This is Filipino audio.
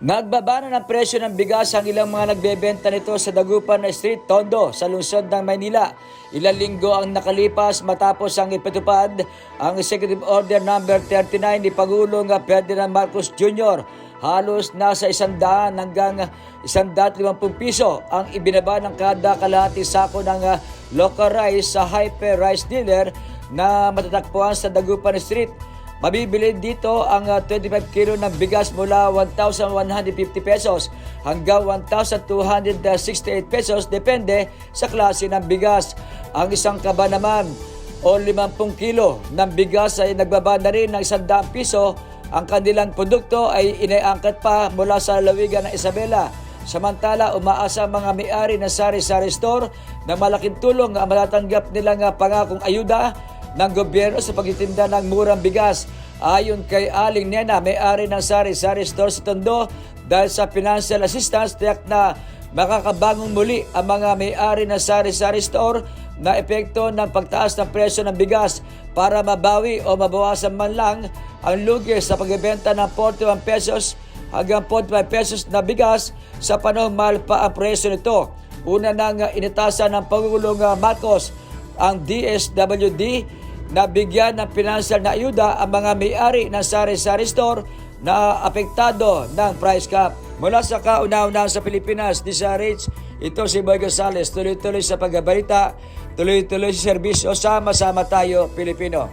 Nagbaba na ng presyo ng bigas ang ilang mga nagbebenta nito sa Dagupan Street, Tondo, sa lungsod ng Maynila. Ilang linggo ang nakalipas matapos ang ipatupad ang Executive Order number 39 ni Pangulong Ferdinand Marcos Jr. Halos nasa isandaan hanggang isandaan limampung piso ang ibinaba ng kada kalahati sako ng ah, local rice sa hyper rice dealer na matatagpuan sa Dagupan Street. Mabibili dito ang ah, 25 kilo ng bigas mula 1,150 pesos hanggang 1,268 pesos depende sa klase ng bigas. Ang isang kaba naman o 50 kilo ng bigas ay nagbaba na rin ng 100 piso. Ang kanilang produkto ay inaiangkat pa mula sa lawigan ng Isabela. Samantala, umaasa mga may-ari ng sari-sari store na malaking tulong ang malatanggap nilang ah, pangakong ayuda ng gobyerno sa pagtitinda ng murang bigas. Ayon kay Aling Nena, may-ari ng sari-sari store sa Tondo, dahil sa financial assistance, tiyak na makakabangong muli ang mga may-ari ng sari-sari store na epekto ng pagtaas ng presyo ng bigas para mabawi o mabawasan man lang ang lugi sa pagbebenta ng 41 pesos hanggang 45 pesos na bigas sa panahon mahal pa ang presyo nito. Una nang initasan ng Pangulong ah, Marcos ang DSWD na bigyan ng financial na ayuda ang mga may-ari ng sari-sari store na apektado ng price cap. Mula sa kauna-unahan sa Pilipinas, di sa rates, ito si Boy Gonzales, tuloy-tuloy sa pagbabalita, tuloy-tuloy sa serbisyo, sama-sama tayo, Pilipino.